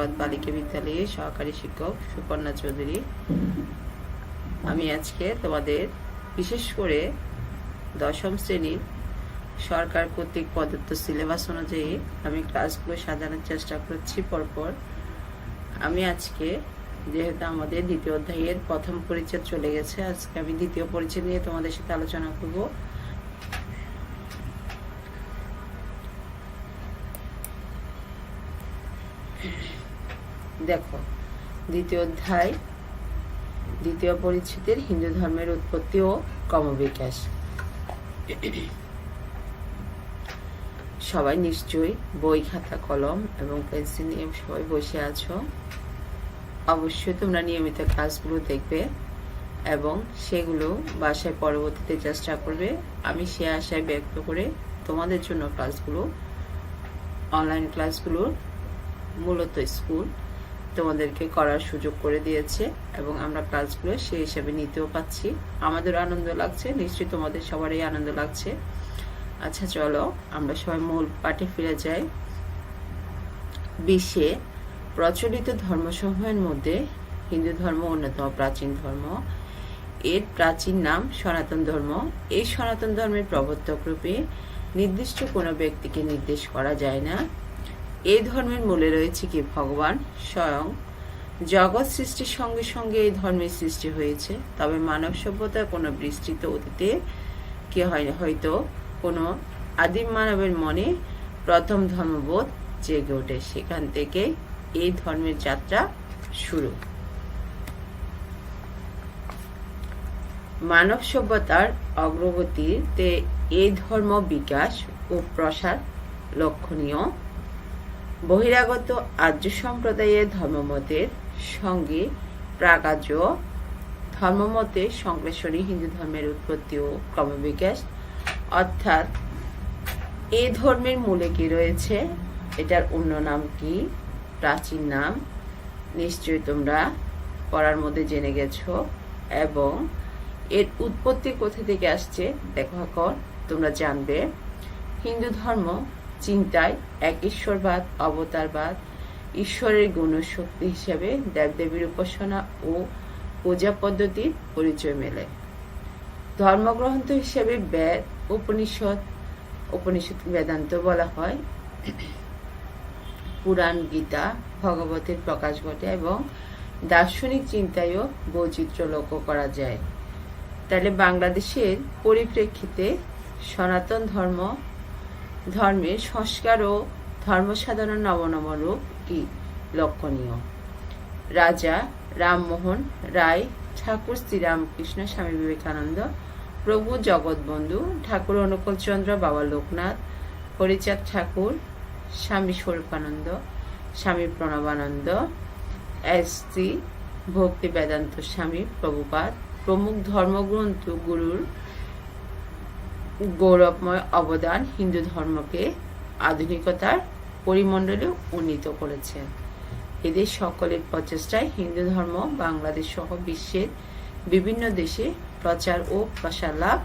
আমাদের বালিকা বিদ্যালয়ে সহকারী শিক্ষক সুকন্যা চৌধুরী। আমি আজকে তোমাদের বিশেষ করে দশম শ্রেণির সরকার কর্তৃক প্রদত্ত সিলেবাস অনুযায়ী আমি ক্লাসগুলো সাজানোর চেষ্টা করছি পরপর। আমি আজকে যেহেতু আমাদের দ্বিতীয় অধ্যায়ের প্রথম পরিচয় চলে গেছে, আজকে আমি দ্বিতীয় পরিচয় নিয়ে তোমাদের সাথে আলোচনা করব। দেখো, দ্বিতীয় অধ্যায়, দ্বিতীয় পরিচ্ছেদের হিন্দু ধর্মের উৎপত্তি ও ক্রমবিকাশ। সবাই নিশ্চয়ই বই, খাতা, কলম এবং পেন্সিল নিয়ে সবাই বসে আছো। অবশ্যই তোমরা নিয়মিত ক্লাসগুলো দেখবে এবং সেগুলো বাসায় পরবর্তীতে চেষ্টা করবে, আমি সে আশায় ব্যক্ত করে তোমাদের জন্য ক্লাসগুলো অনলাইন ক্লাসগুলো মূলত স্কুল তোমাদেরকে করার সুযোগ করে দিয়েছে এবং আমরা ক্লাসগুলো সেই হিসাবে নিতেও পাচ্ছি। আমাদের আনন্দ লাগছে, নিশ্চয়ই তোমাদের সবারই আনন্দ লাগছে। আচ্ছা চলো, আমরা সবাই মূল পাঠে ফিরে যাই। বিশ্বে প্রচলিত ধর্মসমূহের মধ্যে হিন্দু ধর্ম অন্যতম প্রাচীন ধর্ম। এর প্রাচীন নাম সনাতন ধর্ম। এই সনাতন ধর্মের প্রবর্তক রূপে নির্দিষ্ট কোনো ব্যক্তিকে নির্দেশ করা যায় না। এই ধর্মের মূলে রয়েছে কি ভগবান? স্বয়ং জগৎ সৃষ্টির সঙ্গে সঙ্গে এই ধর্মের সৃষ্টি হয়েছে। তবে মানব সভ্যতার কোনো বিস্তৃত অতীতে কি হয় হয়তো কোনো আদিম মানবের মনে প্রথম ধর্মবোধ জেগে ওঠে। সেখান থেকে এই ধর্মের যাত্রা শুরু। মানব সভ্যতার অগ্রগতিতে এই ধর্ম বিকাশ ও প্রসার লক্ষণীয়। বহিরাগত আর্য সম্প্রদায়ের ধর্মমতের সঙ্গে প্রাগাজ্য। ধর্মমতে সংশ্লেষণী হিন্দু ধর্মের উৎপত্তি ও ক্রমবিকাশ। অর্থাৎ এই ধর্মের মূলে কি রয়েছে? এটার অন্য নাম কি? প্রাচীন নাম। নিশ্চয়ই তোমরা পড়ার মধ্যে জেনে গেছো। এবং এর উৎপত্তি কোথা থেকে আসছে? দেখো তোমরা জানবে। হিন্দু ধর্ম চিন্তায় এক ঈশ্বরবাদ অবতারবাদ, ঈশ্বরের গুণশক্তি হিসেবে দেবদেবীর উপাসনা ও পূজা পদ্ধতির পরিচয় মেলে। ধর্মগ্রন্থ হিসেবে বেদ, উপনিষদ উপনিষদ বেদান্ত বলা হয়। পুরাণ, গীতা, ভগবতের প্রকাশ ঘটে এবং দার্শনিক চিন্তায়ও বৈচিত্র্য লক্ষ্য করা যায়। তাহলে বাংলাদেশের পরিপ্রেক্ষিতে সনাতন ধর্ম ধর্মের সংস্কার ও ধর্ম সাধারণ নবনব রূপ কি লক্ষণীয়? রাজা রামমোহন রায়, ঠাকুর শ্রীরামকৃষ্ণ, স্বামী বিবেকানন্দ, প্রভু জগৎবন্ধু, ঠাকুর অনুকূলচন্দ্র, বাবা লোকনাথ, হরিচাঁদ ঠাকুর, স্বামী স্বরূপানন্দ, স্বামী প্রণবানন্দ, এস ভক্তি বেদান্ত স্বামী প্রভুপাদ, প্রমুখ ধর্মগ্রন্থ গুরুর গৌরবময় অবদান হিন্দু ধর্মকে আধুনিকতার পরিমণ্ডলে উন্নীত করেছে। এদের সকলের প্রচেষ্টায় হিন্দু ধর্ম বাংলাদেশ সহ বিশ্বের বিভিন্ন দেশে প্রচার ও প্রসার লাভ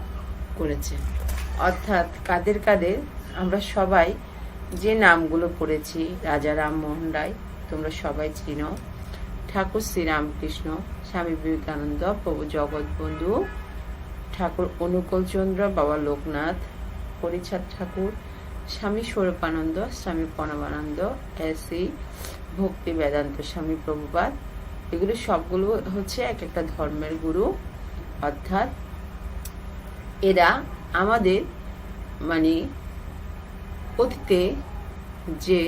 করেছে। অর্থাৎ কাদের কাদের আমরা সবাই যে নামগুলো পড়েছি, রাজা রামমোহন রায়, তোমরা সবাই চিনো, ঠাকুর শ্রীরামকৃষ্ণ স্বামী বিবেকানন্দ, প্রভু জগৎবন্ধু ঠাকুর অনুকূলচন্দ্র বাবা লোকনাথ হরিচাঁদ ঠাকুর, স্বামী স্বরূপানন্দ, স্বামী প্রণবানন্দ এসি, ভক্তি বেদান্ত, স্বামী প্রভুপাদ। এগুলো সবগুলো হচ্ছে এক একটা ধর্মের গুরু। অর্থাৎ এরা আমাদের মানে অতীতে যে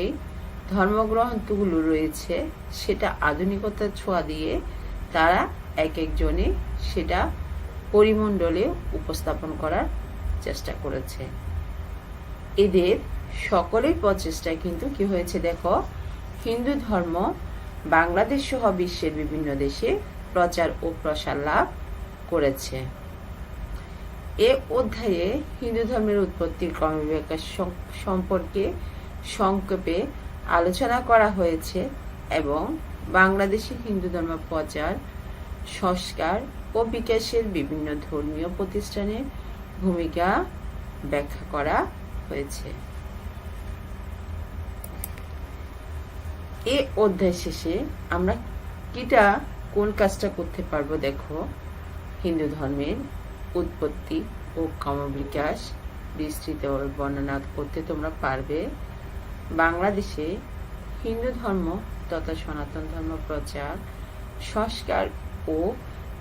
ধর্মগ্রন্থগুলো রয়েছে, সেটা আধুনিকতার ছোঁয়া দিয়ে তারা এক একজনে সেটা পরিমণ্ডলে উপস্থাপন করার চেষ্টা করেছে। এদের সকলের প্রচেষ্টায় কিন্তু কি হয়েছে দেখো? হিন্দু ধর্ম বাংলাদেশ সহ বিশ্বের বিভিন্ন দেশে প্রচার ও প্রসার লাভ করেছে। এ অধ্যায়ে হিন্দু ধর্মের উৎপত্তির ক্রমবিকাশ সম্পর্কে সংক্ষেপে আলোচনা করা হয়েছে এবং বাংলাদেশে হিন্দু ধর্ম প্রচার, সংস্কার ও বিকাশের বিভিন্ন ধর্মীয় প্রতিষ্ঠানের ভূমিকা ব্যাখ্যা করা হয়েছে। এ অধ্যায় শেষে আমরা কিটা, কোন কাজটা করতে পারব দেখো। হিন্দু ধর্মের উৎপত্তি ও ক্রমবিকাশ বিস্তৃত বর্ণনা করতে তোমরা পারবে। বাংলাদেশে হিন্দু ধর্ম তথা সনাতন ধর্ম প্রচার, সংস্কার ও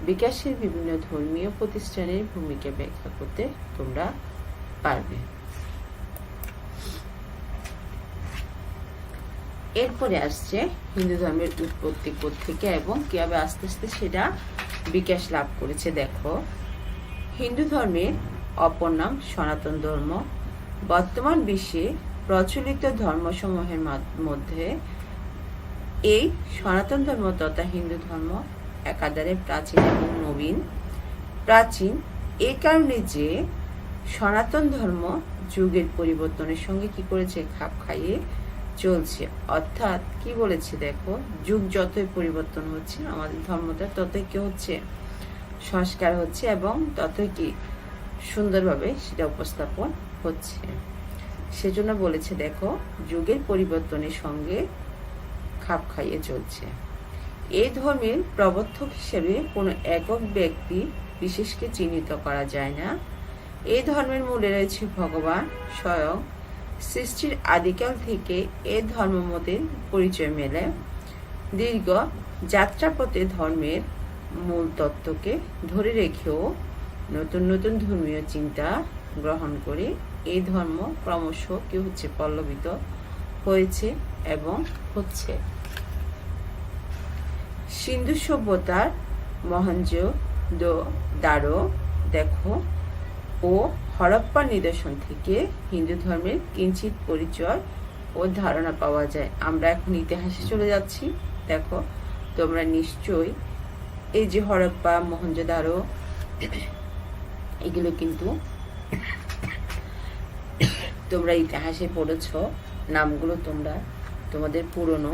বিকাশের বিভিন্ন ধর্মীয় প্রতিষ্ঠানের ভূমিকা ব্যাখ্যা করতে তোমরা পারবে। এরপরে আসছে হিন্দু ধর্মের উৎপত্তি থেকে এবং কীভাবে আস্তে আস্তে সেটা বিকাশ লাভ করেছে, দেখো। হিন্দু ধর্মের অপর নাম সনাতন ধর্ম। বর্তমান বিশ্বে প্রচলিত ধর্মসমূহের মধ্যে এই সনাতন ধর্ম তথা হিন্দু ধর্ম একাধারে প্রাচীন এবং নবীন। প্রাচীন এ কারণে যে সনাতন ধর্ম যুগের পরিবর্তনের সঙ্গে কি করেছে, খাপ খাইয়ে চলছে। অর্থাৎ কি বলেছে দেখো, যুগ যতই পরিবর্তন হচ্ছে, আমাদের ধর্মটা ততই কি হচ্ছে? সংস্কার হচ্ছে এবং ততই কি সুন্দরভাবে সেটা উপস্থাপন হচ্ছে। সেজন্য বলেছে দেখো, যুগের পরিবর্তনের সঙ্গে খাপ খাইয়ে চলছে। এই ধর্মের প্রবর্তক হিসেবে কোনো একক ব্যক্তি বিশেষকে চিহ্নিত করা যায় না। এই ধর্মের মূলে রয়েছে ভগবান, স্বয়ং। সৃষ্টির আদিকাল থেকে এ ধর্মমতের পরিচয় মেলে। দীর্ঘ যাত্রাপথে ধর্মের মূল তত্ত্বকে ধরে রেখেও নতুন নতুন ধর্মীয় চিন্তা গ্রহণ করে এই ধর্ম ক্রমশ কি হচ্ছে পল্লবিত হয়েছে এবং হচ্ছে। সিন্ধু সভ্যতার মহঞ্জ দারো, দেখো, ও হরপ্পা নিদর্শন থেকে হিন্দু ধর্মের কিঞ্চিত পরিচয় ও ধারণা পাওয়া যায়। আমরা এখন ইতিহাসে চলে যাচ্ছি। দেখো, তোমরা নিশ্চয়ই এই যে হরপ্পা মহঞ্জোদারো এগুলো কিন্তু তোমরা ইতিহাসে পড়েছ। নামগুলো তোমরা তোমাদের পুরনো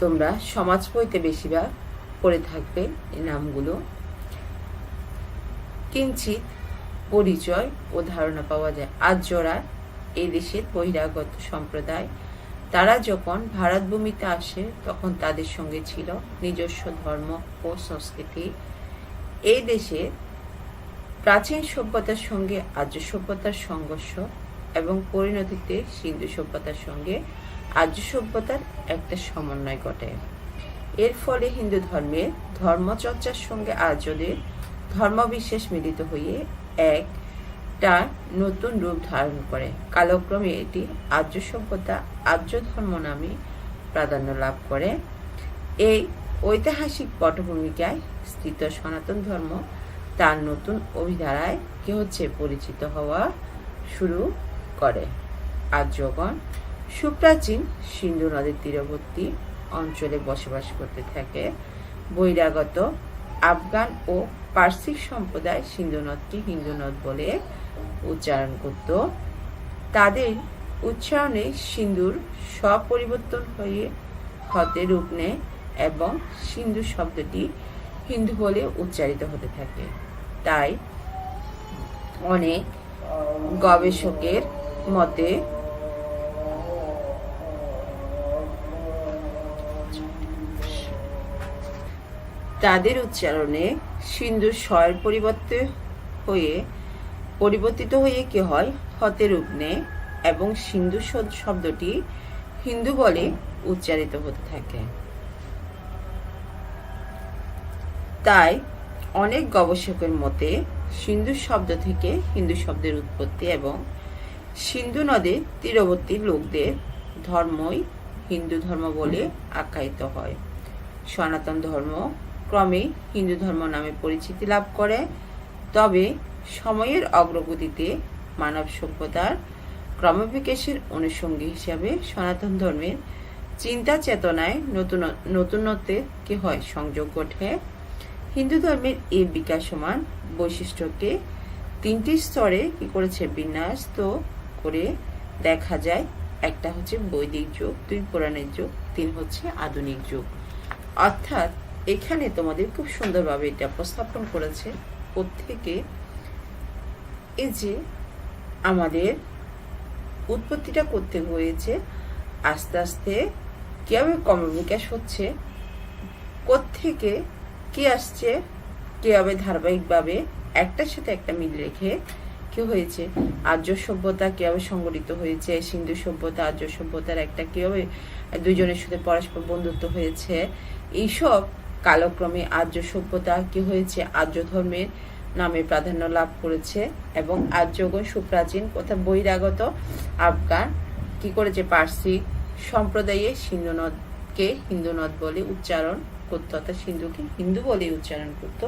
তোমরা সমাজ বইতে বেশিরভাগ পড়ে থাকবে এই নামগুলো। কিঞ্চিত পরিচয় ও ধারণা পাওয়া যায়। আর্যরা এই দেশের বহিরাগত সম্প্রদায়, তারা যখন ভারত ভূমিতে আসে, তখন তাদের সঙ্গে ছিল নিজস্ব ধর্ম ও সংস্কৃতি। এই দেশে প্রাচীন সভ্যতার সঙ্গে আর্য সভ্যতার সংঘর্ষ এবং পরিণতিতে সিন্ধু সভ্যতার সঙ্গে আর্য সভ্যতার একটা সমন্বয় ঘটে। এর ফলে হিন্দু ধর্মে ধর্মচর্চার সঙ্গে আর্যদের ধর্মবিশ্বাস মিলিত হয়ে এক একটা নতুন রূপ ধারণ করে। কালক্রমে এটি আর্য সভ্যতা আর্য ধর্ম নামে প্রাধান্য লাভ করে। এই ঐতিহাসিক পটভূমিকায় স্থিত সনাতন ধর্ম তার নতুন অভিধারায় কি হচ্ছে পরিচিত হওয়া শুরু করে। আর্যগণ সুপ্রাচীন সিন্ধু নদীর তীরবর্তী অঞ্চলে বসবাস করতে থাকে। বহিরাগত আফগান ও পার্সিক সম্প্রদায় সিন্ধু নদকে হিন্দু নদ বলে উচ্চারণ করত। তাদের উচ্চারণে সিন্ধুর স্বপরিবর্তন হয়ে হতে রূপ নেয় এবং সিন্ধু শব্দটি হিন্দু বলে উচ্চারিত হতে থাকে। তাই অনেক গবেষকের মতে তাদের উচ্চারণে সিন্ধুর স্বয়ের পরিবর্তে হয়ে, পরিবর্তিত হয়ে কি হয়? হতে রূপ নেয় এবং সিন্ধু শব্দটি হিন্দু বলে উচ্চারিত হতে থাকে। তাই অনেক গবেষকের মতে সিন্ধু শব্দ থেকে হিন্দু শব্দের উৎপত্তি এবং সিন্ধু নদে তীরবর্তী লোকদের ধর্মই হিন্দু ধর্ম বলে আখ্যায়িত হয়। সনাতন ধর্ম ক্রমে হিন্দু ধর্ম নামে পরিচিতি লাভ করে। তবে সময়ের অগ্রগতিতে মানব সভ্যতার ক্রমবিকাশের অনুষঙ্গী হিসাবে সনাতন ধর্মের চিন্তা চেতনায় নতুন কি হয় সংযোগ ঘটে হিন্দু ধর্মের এই বিকাশমান বৈশিষ্ট্যকে তিনটি স্তরে কি করেছে বিন্যাস তো করে দেখা যায়। একটা হচ্ছে বৈদিক যুগ, দুই পুরাণের যুগ, তিন হচ্ছে আধুনিক যুগ। অর্থাৎ এখানে তোমাদের খুব সুন্দরভাবে এটা উপস্থাপন করেছে প্রত্যেকে। এই যে আমাদের উৎপত্তিটা করতে হয়েছে, আস্তে আস্তে কীভাবে কর্মবিকাশ হচ্ছে, কোত্থেকে কি আসছে, কীভাবে ধারাবাহিকভাবে একটার সাথে একটা মিল রেখে কি হয়েছে, আর্য সভ্যতা কীভাবে সংগঠিত হয়েছে, সিন্ধু সভ্যতা, আর্য সভ্যতার একটা কীভাবে দুজনের সাথে পরস্পর বন্ধুত্ব হয়েছে, এইসব কালক্রমে আর্য সভ্যতা কি হয়েছে? আর্য ধর্মের নামে প্রাধান্য লাভ করেছে এবং আর্যগণ সুপ্রাচীন কোথাও বহিরাগত আফগান কি করেছে? পার্সি সম্প্রদায়ে সিন্ধু নদকে হিন্দু নদ বলে উচ্চারণ করতো অর্থাৎ সিন্ধুকে হিন্দু বলে উচ্চারণ করতো।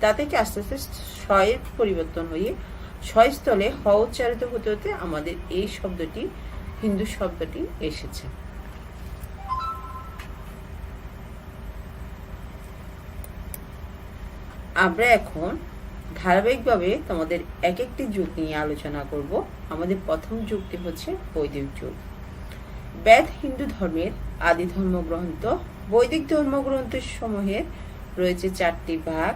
তা থেকে আস্তে আস্তে স্বয়ের পরিবর্তন হয়ে ছয়স্থলে হ উচ্চারিত হতে হতে আমাদের এই শব্দটি, হিন্দু শব্দটি এসেছে। আমরা এখন ধারাবাহিকভাবে তোমাদের এক একটি যুগ নিয়ে আলোচনা করব। আমাদের প্রথম যুগটি হচ্ছে বৈদিক যুগ। বেদ হিন্দু ধর্মের আদি ধর্মগ্রন্থ। বৈদিক ধর্মগ্রন্থের সমূহের রয়েছে চারটি ভাগ,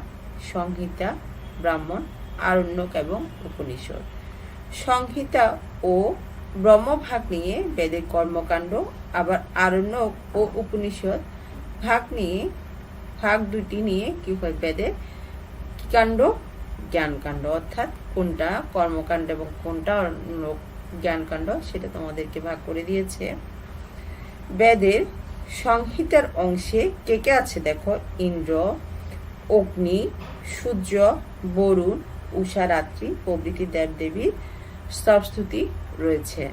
সংহিতা, ব্রাহ্মণ, আরণ্যক এবং উপনিষদ। সংহিতা ও ব্রহ্মভাগ নিয়ে বেদের কর্মকাণ্ড, আবার আরণ্যক ও উপনিষদ ভাগ নিয়ে, ভাগ দুটি নিয়ে কি হয় বেদের কাণ্ড জ্ঞানকাণ্ড অর্থাৎ কোনটা কর্মকাণ্ড এবং কোনটা জ্ঞানকাণ্ড সেটা তোমাদেরকে ভাগ করে দিয়েছে। বেদের সংহিতার অংশে কে কে আছে দেখো? ইন্দ্র, অগ্নি, সূর্য, বরুণ, উষা, রাত্রি, প্রভৃতি দেবদেবীর স্তবস্তুতি রয়েছে।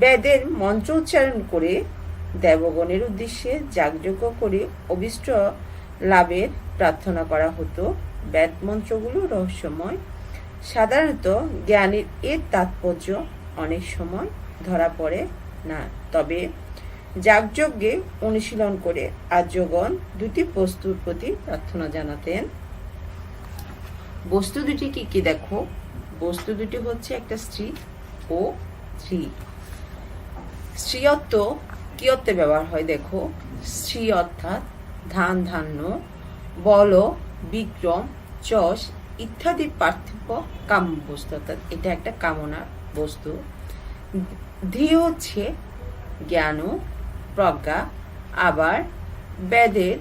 বেদের মন্ত্র উচ্চারণ করে দেবগণের উদ্দেশ্যে যাগযজ্ঞ করে অবিষ্ট লাভের প্রার্থনা করা হতো। বেদ মন্ত্রগুলো রহস্যময়। সাধারণত জ্ঞানের এর তাৎপর্য অনেক সময় ধরা পড়ে না। তবে যাগযজ্ঞে অনুশীলন করে আর্যগণ দুটি বস্তুর প্রতি প্রার্থনা জানাতেন। বস্তু দুটি কি কি দেখো? বস্তু দুটি হচ্ছে একটা স্ত্রী ও স্ত্রী। স্ত্রীয়ত্ব কি অর্থে ব্যবহার হয় দেখো? স্ত্রী অর্থাৎ ধান, ধান্য বল, বিক্রম চষ ইত্যাদি পার্থিব কাম বস্তু। অর্থাৎ এটা একটা কামনার বস্তু। ধী হচ্ছে জ্ঞান, প্রজ্ঞা। আবার বেদের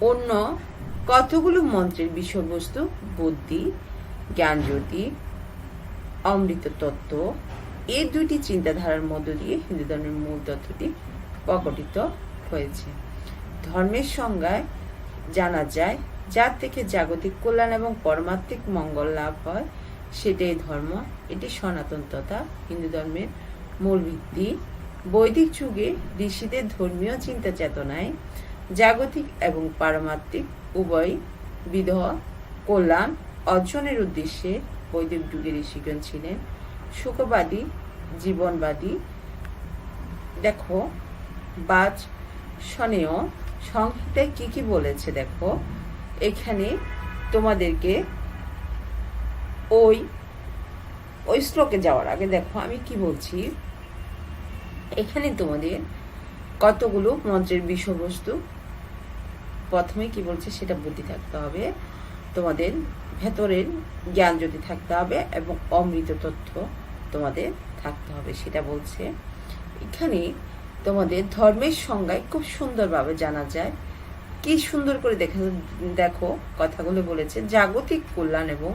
অন্য কতগুলো মন্ত্রের বিষয়বস্তু? বুদ্ধি জ্ঞানজ্যোতি অমৃত তত্ত্ব। এই দুটি চিন্তাধারার মধ্য দিয়ে হিন্দু ধর্মের মূল তত্ত্বটি প্রকটিত হয়েছে। ধর্মের সংজ্ঞায় জানা যায়, যার থেকে জাগতিক কল্যাণ এবং পরমাত্মিক মঙ্গল লাভ হয়, সেটাই ধর্ম। এটি সনাতন তথা হিন্দু ধর্মের মূল ভিত্তি। বৈদিক যুগে ঋষিদের ধর্মীয় চিন্তা চেতনায় জাগতিক এবং পারমাত্মিক উভয় বিধ কল্যাণ অর্জনের উদ্দেশ্যে বৈদিক যুগের ঋষিগণ ছিলেন। সুখবাদী, জীবনবাদী, দেখো, বাজ শনেয় সংহিতায় কি কি বলেছে দেখো? এখানে তোমাদেরকে ওই ওই শ্লোকে যাওয়ার আগে দেখো, আমি কি বলছি? এখানে তোমাদের কতগুলো মন্ত্রের বিষয়বস্তু প্রথমে কি বলছে সেটা বুদ্ধি থাকতে হবে। তোমাদের ভেতরের জ্ঞান যদি থাকতে হবে এবং অমৃত তথ্য তোমাদের থাকতে হবে, সেটা বলছে। এখানে তোমাদের ধর্মের সংজ্ঞায় খুব সুন্দরভাবে জানা যায়। কি সুন্দর করে দেখা দেখো কথাগুলো বলেছে, জাগতিক কল্যাণ এবং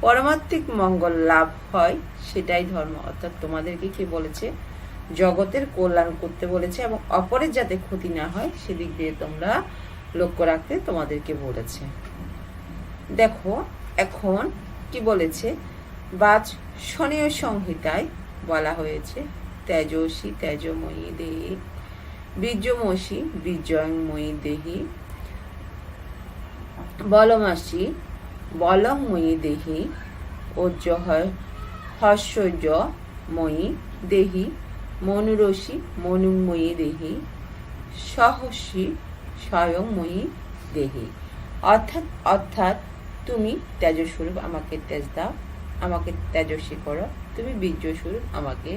পরমাত্মিক মঙ্গল লাভ হয়, সেটাই ধর্ম। অর্থাৎ তোমাদেরকে কি বলেছে? জগতের কল্যাণ করতে বলেছে এবং অপরের যাতে ক্ষতি না হয়, সেদিক দিয়ে তোমরা লক্ষ্য রাখতে তোমাদেরকে বলেছে। দেখো, এখন কি বলেছে? বাজ সংহিতায় বলা হয়েছে তেজস্বী তেজময়ী দেহি। বীর্যমসী বীর্যময়ী দেহি। বলমাসী বলময়ী দেহি। ওজ্জয় হর্ষজময়ী দেহি। মনুরসী মনুময়ী দেহি। সহসী স্বয়ংময়ী দেহি। অর্থাৎ অর্থাৎ তুমি তেজস্বরূপ আমাকে তেজ দাও, আমাকে তেজস্বী করো, তুমি বীর্যস্বরূপ আমাকে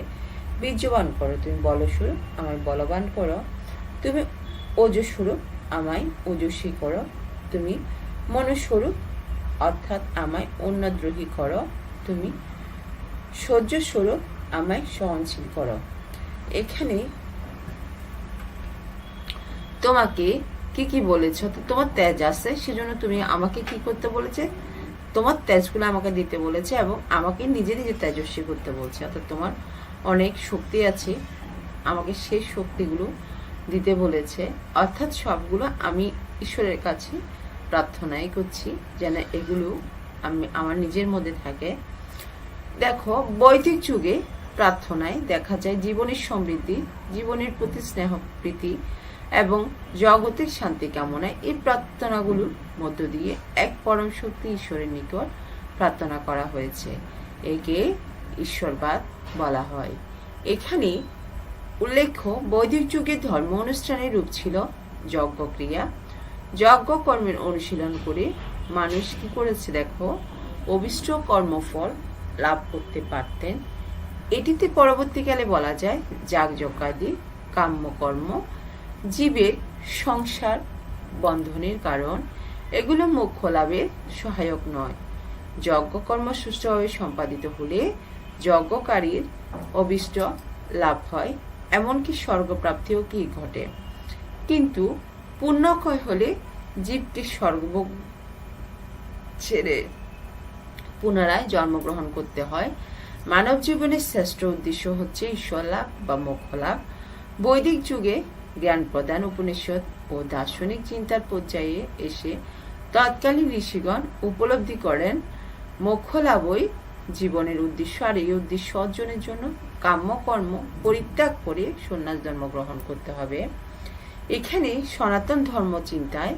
বীর্যবান করো, তুমি বলস্বরূপ আমায় বলবান করো। তুমি ওজস্বরূপ আমায় ওজস্বী করো। তুমি মনুস্বরূপ, অর্থাৎ আমায় অন্যদ্রোহী করো। তুমি সহ্যস্বরূপ আমায় সহনশীল করো। এখানে তোমাকে কি কি বলেছ? তোমার তেজ আছে, সেজন্য তুমি আমাকে কি করতে বলেছে? তোমার তেজগুলো আমাকে দিতে বলেছে এবং আমাকে নিজে নিজে তেজস্বী করতে বলছে। অর্থাৎ তোমার অনেক শক্তি আছে, আমাকে সেই শক্তিগুলো দিতে বলেছে। অর্থাৎ সবগুলো আমি ঈশ্বরের কাছে প্রার্থনাই করছি যেন এগুলো আমি আমার নিজের মধ্যে থাকে। দেখো, বৈদিক যুগে প্রার্থনায় দেখা যায় জীবনের সমৃদ্ধি, জীবনের প্রতি স্নেহ প্রীতি এবং জগতের শান্তি কামনায় এই প্রার্থনাগুলোর মধ্য দিয়ে এক পরম শক্তি ঈশ্বরের নিকট প্রার্থনা করা হয়েছে। একে ঈশ্বরবাদ বলা হয়। এখানে উল্লেখ্য বৈদিক যুগে ধর্ম অনুষ্ঠানের রূপ ছিল যজ্ঞক্রিয়া। যজ্ঞ কর্মের অনুশীলন করে মানুষ কি করেছে দেখো? অবিষ্ট কর্মফল লাভ করতে পারতেন। এটিতে পরবর্তীকালে বলা যায় যাগযজ্ঞাদি, কাম্যকর্ম, জীবের সংসার বন্ধনের কারণ। এগুলো মোক্ষ লাভের সহায়ক নয়। যজ্ঞকর্ম সুষ্ঠুভাবে সম্পাদিত হলে যজ্ঞকারীর অবিষ্ট লাভ হয়, এমনকি স্বর্গপ্রাপ্তিও কি ঘটে? কিন্তু পুণ্যক্ষয় হলে জীবটি স্বর্গভোগ ছেড়ে পুনরায় জন্মগ্রহণ করতে হয়। মানব জীবনের শ্রেষ্ঠ উদ্দেশ্য হচ্ছে ঈশ্বর লাভ বা মোক্ষ লাভ। বৈদিক যুগে জ্ঞান প্রদান, উপনিষদ ও দার্শনিক চিন্তার পর্যায়ে এসে তৎকালীন ঋষিগণ উপলব্ধি করেন, মোক্ষ লাভই জীবনের উদ্দেশ্য আর এই উদ্দেশ্য অর্জনের জন্য কাম্যকর্ম পরিত্যাগ করে সন্ন্যাস ধর্ম গ্রহণ করতে হবে। এখানে সনাতন ধর্ম চিন্তায়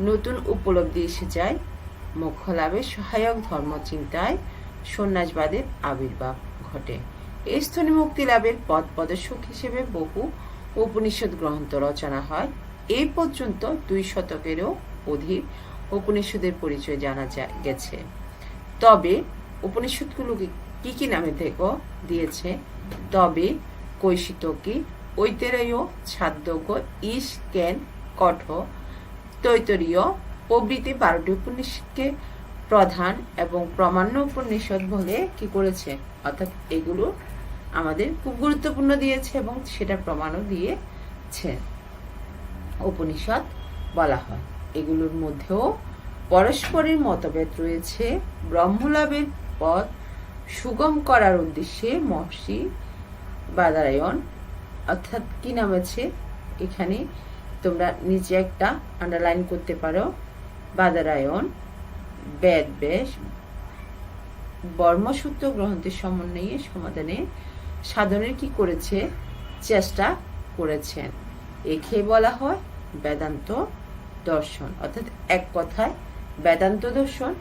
নতুন উপলব্ধি এসে যায়। মোক্ষ লাভের সহায়ক ধর্ম চিন্তায় সন্ন্যাসবাদের আবির্ভাব ঘটে। এই স্থনে মুক্তি লাভের পথ প্রদর্শক হিসেবে বহু উপনিষদ গ্রন্থ রচনা হয়। এই পর্যন্ত দুই শতকেরও অধিক উপনিষদের পরিচয় জানা যা- গেছে। তবে উপনিষদগুলোকে কি কি নামে থেকে দিয়েছে, তবে কৈশিতকি ঐতেরয় ছাদ্যজ্ঞ ইস কেন, কঠ, তৈতরীয় প্রভৃতি বারোটি উপনিষদকে প্রধান এবং প্রমাণ্য উপনিষদ বলে কি করেছে? অর্থাৎ এগুলো আমাদের খুব গুরুত্বপূর্ণ দিয়েছে এবং সেটা প্রমাণও দিয়েছে। উপনিষদ বলা হয়। এগুলোর মধ্যেও পরস্পরের মতভেদ রয়েছে, ব্রহ্মলাভের পথ সুগম করার উদ্দেশ্যে মহর্ষি বাদারায়ণ, অর্থাৎ কি নাম আছে এখানে? তোমরা নিচে একটা আন্ডারলাইন করতে পারো। বাদারায়ণ, বেদ বেশ, বর্মসূত্র গ্রন্থের সমন্বয়ে সমাধানে সাধনের কি করেছে? চেষ্টা করেছেন। একে বলা হয় বেদান্ত দর্শন। অর্থাৎ এক কথায় বেদান্ত দর্শন।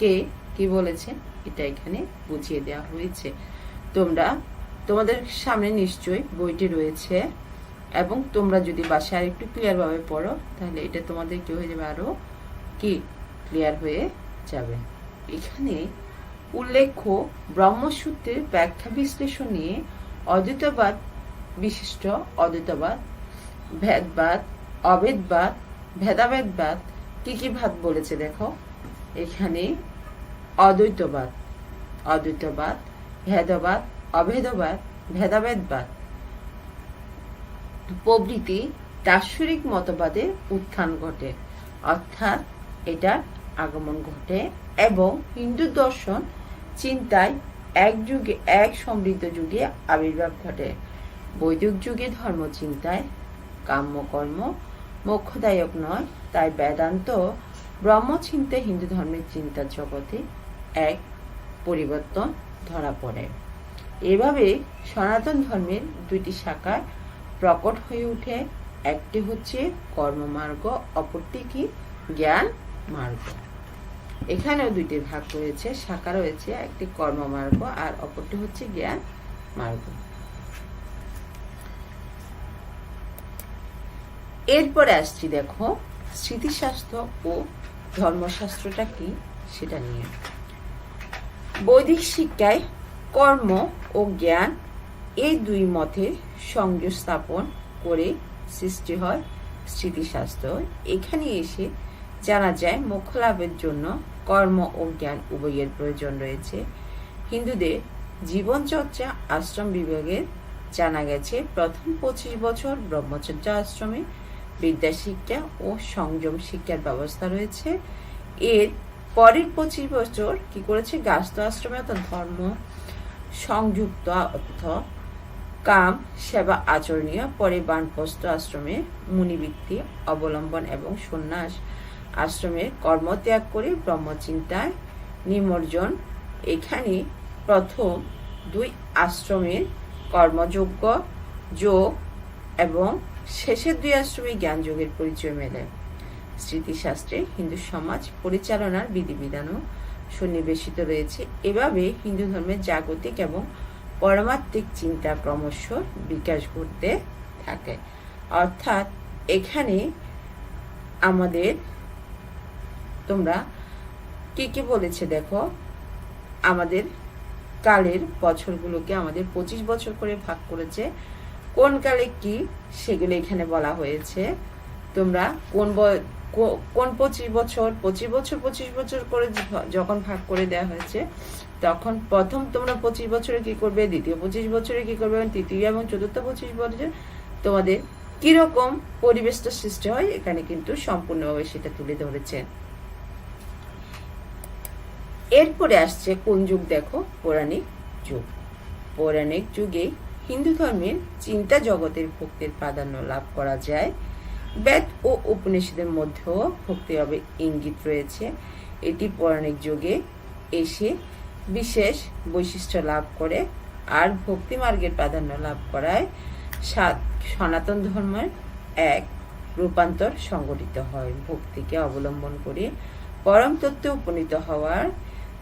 কে কি বলেছেন এটা এখানে বুঝিয়ে দেওয়া হয়েছে। তোমরা তোমাদের সামনে নিশ্চয়ই বইটি রয়েছে এবং তোমরা যদি বাসায় আর একটু ক্লিয়ার ভাবে পড়ো, তাহলে এটা তোমাদের কি হয়ে যাবে আরও? কি? ক্লিয়ার হয়ে যাবে। এখানে উল্লেখ্য ব্রহ্মসূত্রের ব্যাখ্যা বিশ্লেষণ নিয়ে অদ্বৈতবাদ বিশিষ্ট অদ্বৈতবাদ, ভেদবাদ অভেদবাদ ভেদাভেদবাদ কি কি ভাব বলেছে দেখো। এখানে অদ্বৈতবাদ। অদ্বৈতবাদ, ভেদবাদ, অভেদবাদ, ভেদাভেদবাদ। প্রভৃতি দার্শনিক মতবাদের উত্থান ঘটে। অর্থাৎ এটার আগমন ঘটে এবং হিন্দু দর্শন চিন্তায় এক যুগে, এক সমৃদ্ধ যুগে আবির্ভাব ঘটে। বৈদিক যুগে ধর্ম চিন্তায় কাম্যকর্ম মোক্ষদায়ক নয়, তাই বেদান্ত ব্রহ্মচিন্তায় হিন্দু ধর্মের চিন্তার জগতে এক পরিবর্তন ধরা পড়ে। এভাবে সনাতন ধর্মের দুইটি শাখায় প্রকট হয়ে ওঠে। একটি হচ্ছে কর্মমার্গ, অপরটি কি? জ্ঞান মার্গ। এখানেও দুইটি ভাগ রয়েছে, শাখা রয়েছে, একটি কর্মমার্গ আর অপরটি হচ্ছে জ্ঞান মার্গ। এরপরে আসছি দেখো, স্মৃতিশাস্ত্র ও ধর্মশাস্ত্রটা কি সেটা নিয়ে। বৈদিক শিক্ষায় কর্ম ও জ্ঞান এই দুই মতে সংযোগ স্থাপন করে সৃষ্টি হয় স্মৃতিশাস্ত্র। এখানে এসে জানা যায় মোক্ষ লাভের জন্য কর্ম ও জ্ঞান উভয়ের প্রয়োজন রয়েছে। হিন্দুদের জীবনচর্চা আশ্রম বিভাগে জানা গেছে, প্রথম পঁচিশ বছর ব্রহ্মচর্য আশ্রমে বিদ্যা শিক্ষা ও সংযম শিক্ষার ব্যবস্থা রয়েছে। এর পরের পঁচিশ বছর কি করেছে? গাস্ত আশ্রমে অর্থাৎ ধর্ম সংযুক্ত অর্থ, কাম, সেবা, আচরণীয়, পরে বানপ্রস্থ আশ্রমে মুনিবৃত্তি, অবলম্বন এবং সন্ন্যাস আশ্রমে কর্মত্যাগ করে ব্রহ্মচিন্তায় নিমজ্জন। এখানে প্রথম দুই আশ্রমের কর্মযোগ্য যোগ এবং শেষের দুই আশ্রমে জ্ঞান যোগের পরিচয় মেলে। স্মৃতিশাস্ত্রে হিন্দু সমাজ পরিচালনার বিধিবিধানও সন্নিবেশিত রয়েছে। এভাবে হিন্দু ধর্মের জাগতিক এবং পরমাত্মিক চিন্তা ক্রমশ বিকাশ ঘটতে থাকে। অর্থাৎ এখানে আমাদের তোমরা কি কি বলেছে দেখো? আমাদের কালের বছরগুলোকে আমাদের পঁচিশ বছর করে ভাগ করেছে। কোন কালে কি? সেগুলো এখানে বলা হয়েছে। তোমরা কোন কোন পঁচিশ বছর? পঁচিশ বছর পঁচিশ বছর করে যখন ভাগ করে দেওয়া হয়েছে, তখন প্রথম তোমরা পঁচিশ বছরে কি করবে? দ্বিতীয় পঁচিশ বছরে কি করবে? এবং তৃতীয় এবং চতুর্থ পঁচিশ বছর তোমাদের কীরকম পরিবেশটা সৃষ্টি হয়, এখানে কিন্তু সম্পূর্ণভাবে সেটা তুলে ধরেছে এরপরে আসছে কোন যুগ দেখো? পৌরাণিক যুগ। পৌরাণিক যুগে হিন্দু ধর্মের চিন্তা জগতের ভক্তির প্রাধান্য লাভ করা যায়। বেদ ও উপনিষদের মধ্যেও ভক্তিভাবে ইঙ্গিত রয়েছে। এটি পৌরাণিক যুগে এসে বিশেষ বৈশিষ্ট্য লাভ করে আর ভক্তি মার্গের প্রাধান্য লাভ করায় সাত সনাতন ধর্মের এক রূপান্তর সংগঠিত হয়। ভক্তিকে অবলম্বন করে পরম তত্ত্বে উপনীত হওয়ার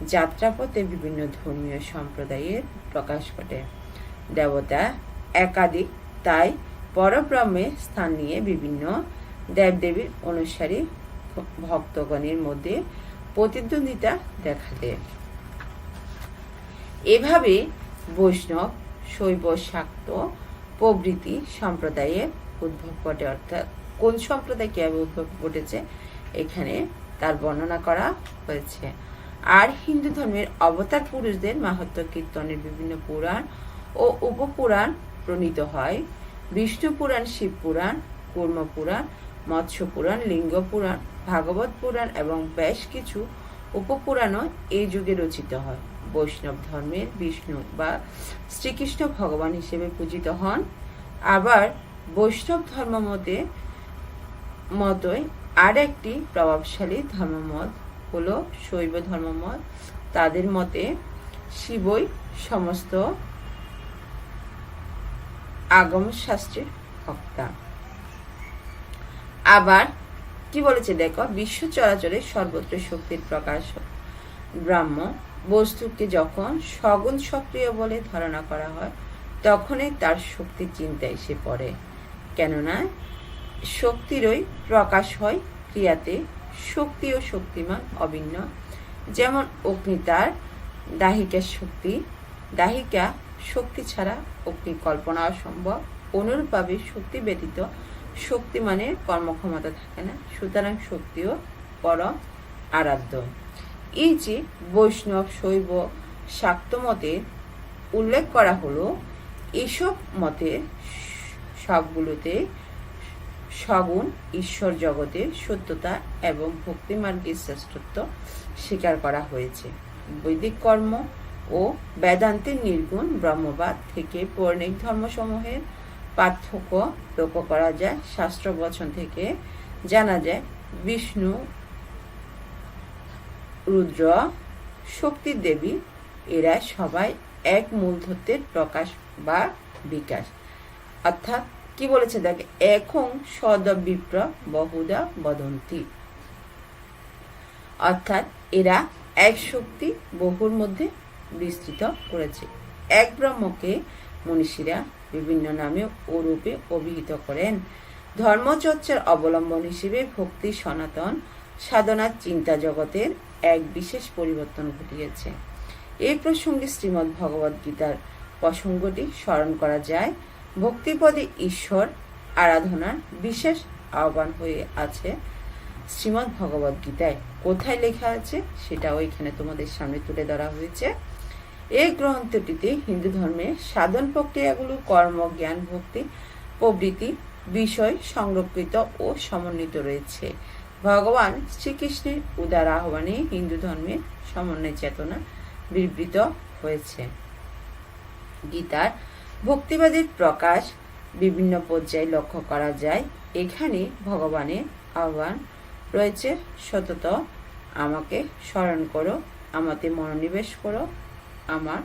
যাত্রাপথে বিভিন্ন ধর্মীয় সম্প্রদায়ের প্রকাশ ঘটে। দেবতা একাধিক, তাই পরব্রহ্মে স্থান নিয়ে বিভিন্ন দেবদেবীর অনুসারী ভক্তগণের মধ্যে প্রতিদ্বন্দ্বিতা দেখা দেয় এভাবে বৈষ্ণব, শৈব শাক্ত প্রভৃতি সম্প্রদায়ের উদ্ভব ঘটে, অর্থাৎ কোন সম্প্রদায় কীভাবে উদ্ভব ঘটেছে, এখানে তার বর্ণনা করা হয়েছে। আর হিন্দু ধর্মের অবতার পুরুষদের মাহাত্ম কীর্তনের বিভিন্ন পুরাণ ও উপপুরাণ প্রণীত হয়। বিষ্ণু পুরাণ শিব পুরাণ কর্ম পুরাণ মৎস্য পুরাণ লিঙ্গ পুরাণ ভাগবত পুরাণ এবং বেশ কিছু উপপুরাণও এই যুগে রচিত হয়। বৈষ্ণব ধর্মের বিষ্ণু বা শ্রীকৃষ্ণ ভগবান হিসেবে পূজিত হন। আবার বৈষ্ণব ধর্ম মতে, মতোই আর একটি প্রভাবশালী ধর্মমত হলো শৈব ধর্মমত। তাদের মতে, শিবই সমস্ত আগম শাস্ত্রের ভক্তা আবার, কি বলেছে দেখো বিশ্ব চরাচরে সর্বত্র শক্তির প্রকাশ। ব্রাহ্ম বস্তুকে যখন সগুণ সক্রিয় বলে ধারণা করা হয়, তখনই তার শক্তি চিন্তা এসে পড়ে। কেননা, শক্তিরই প্রকাশ হয় ক্রিয়াতে। শক্তি ও শক্তিমান অভিন্ন। যেমন অগ্নি তার দাহিকার শক্তি। দাহিকা শক্তি ছাড়া অগ্নি কল্পনা অসম্ভব। অনুরূপভাবে শক্তি ব্যতীত শক্তিমানের কর্মক্ষমতা থাকে না, সুতরাং শক্তিও পরম আরাধ্য। এই যে বৈষ্ণব, শৈব, শাক্ত মতে উল্লেখ করা হলো, এসব মতে সবগুলোতে সগুণ ঈশ্বর জগতে সত্যতা এবং ভক্তি মার্গের শ্রেষ্ঠত্ব স্বীকার করা হয়েছে। বৈদিক কর্ম ও বেদান্তের নির্গুণ ব্রহ্মবাদ থেকে পৌরাণিক ধর্মসমূহের পার্থক্য লক্ষ্য করা যায়। শাস্ত্র বচন থেকে জানা যায়, বিষ্ণু, রুদ্র, শক্তি দেবী, এরা সবাই এক মূল তত্ত্বের প্রকাশ বা বিকাশ। অর্থাৎ কি বলেছে? দেখ, এখন সদ বিপ্র বহুদা বদন্তি। অর্থাৎ এরা এক শক্তি বহুর মধ্যে বিস্তৃত করেছে। এক ব্রহ্মকে মনীষীরা বিভিন্ন নামে ও রূপে অভিহিত করেন। ধর্মচর্চার অবলম্বন হিসেবে ভক্তি, সনাতন সাধনার চিন্তা জগতের এক বিশেষ পরিবর্তন ঘটিয়েছে। এই প্রসঙ্গে শ্রীমদ্ ভগবদ গীতার প্রসঙ্গটি স্মরণ করা যায়। ভক্তিপদে ঈশ্বর আরাধনার বিশেষ আহ্বান হয়ে আছে শ্রীমদ্ ভগবদ গীতায়। কোথায় লেখা আছে সেটাও এখানে তোমাদের সামনে তুলে ধরা হয়েছে। এই গ্রন্থটিতে হিন্দু ধর্মের সাধন প্রক্রিয়াগুলো কর্ম, জ্ঞান, ভক্তি প্রভৃতি বিষয় সংরক্ষিত ও সমন্বিত রয়েছে। ভগবান শ্রীকৃষ্ণের উদার আহ্বানে হিন্দু ধর্মের সমন্বয় চেতনা বিবৃত হয়েছে। গীতার ভক্তিবাদের প্রকাশ বিভিন্ন পর্যায়ে লক্ষ্য করা যায়। এখানে ভগবানের আহ্বান রয়েছে, সতত আমাকে স্মরণ করো, আমাতে মনোনিবেশ করো আমার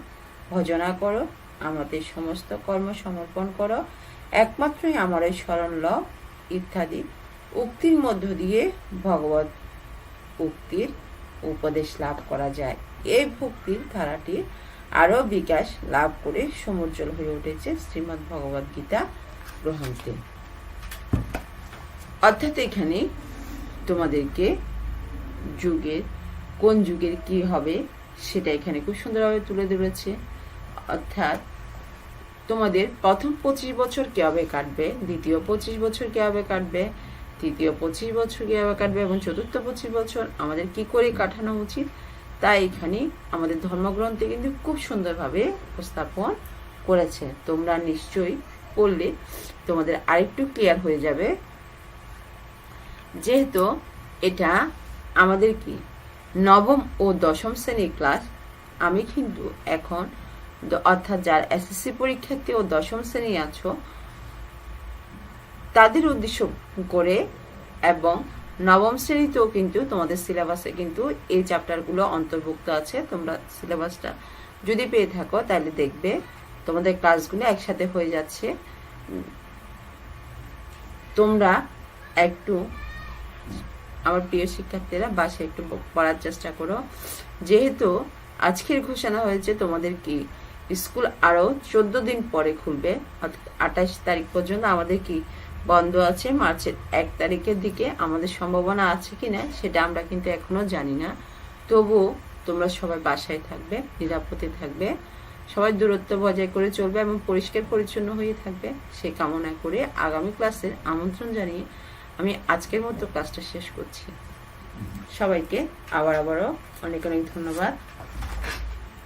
ভজনা করো, আমাদের সমস্ত কর্ম সমর্পণ করো। একমাত্রই আমার এই স্মরণ লও, ইত্যাদি। উক্তির মধ্য দিয়ে ভগবত উক্তির উপদেশ লাভ করা যায়। এই ভক্তির ধারাটি আরও বিকাশ লাভ করে সমুজ্জ্বল হয়ে উঠেছে শ্রীমদ্ ভগবদ গীতা গ্রন্থে। অর্থাৎ এখানে তোমাদেরকে যুগের, কোন যুগের কি হবে সেটা এখানে খুব সুন্দরভাবে তুলে ধরেছে। অর্থাৎ তোমাদের প্রথম পঁচিশ বছর কীভাবে কাটবে, দ্বিতীয় পঁচিশ বছর কীভাবে কাটবে, তৃতীয় পঁচিশ বছর কীভাবে কাটবে এবং চতুর্থ পঁচিশ বছর আমাদের কি করে কাটানো উচিত তাই এখানে আমাদের ধর্মগ্রন্থে কিন্তু খুব সুন্দরভাবে উপস্থাপন করেছে। তোমরা নিশ্চয়ই পড়লে তোমাদের আরেকটু ক্লিয়ার হয়ে যাবে। যেহেতু এটা আমাদের কি নবম ও দশম শ্রেণির ক্লাস আমি কিন্তু এখন অর্থাৎ যার এসএসসি পরীক্ষার্থী ও দশম শ্রেণি আছো, তাদের উদ্দেশ্য করে এবং নবম শ্রেণীতেও কিন্তু তোমাদের সিলেবাসে কিন্তু এই চ্যাপ্টারগুলো অন্তর্ভুক্ত আছে। তোমরা সিলেবাসটা যদি পেয়ে থাকো, তাহলে দেখবে তোমাদের ক্লাসগুলো একসাথে হয়ে যাচ্ছে। তোমরা একটু আমার প্রিয় শিক্ষার্থীরা বাসায় একটু পড়ার চেষ্টা করো। যেহেতু আজকের ঘোষণা হয়েছে তোমাদের কি, স্কুল আরও চোদ্দ দিন পরে খুলবে আঠাশ তারিখ পর্যন্ত আমাদের কি বন্ধ আছে, মার্চের এক তারিখের দিকে আমাদের সম্ভাবনা আছে কি না সেটা আমরা কিন্তু এখনও জানি না। তবুও তোমরা সবাই বাসায় থাকবে, নিরাপদে থাকবে, সবাই দূরত্ব বজায় করে চলবে এবং পরিষ্কার পরিচ্ছন্ন হয়ে থাকবে। সে কামনা করে আগামী ক্লাসের আমন্ত্রণ জানিয়ে আমি আজকের মতো ক্লাসটা শেষ করছি। সবাইকে আবার আবারও অনেক অনেক ধন্যবাদ।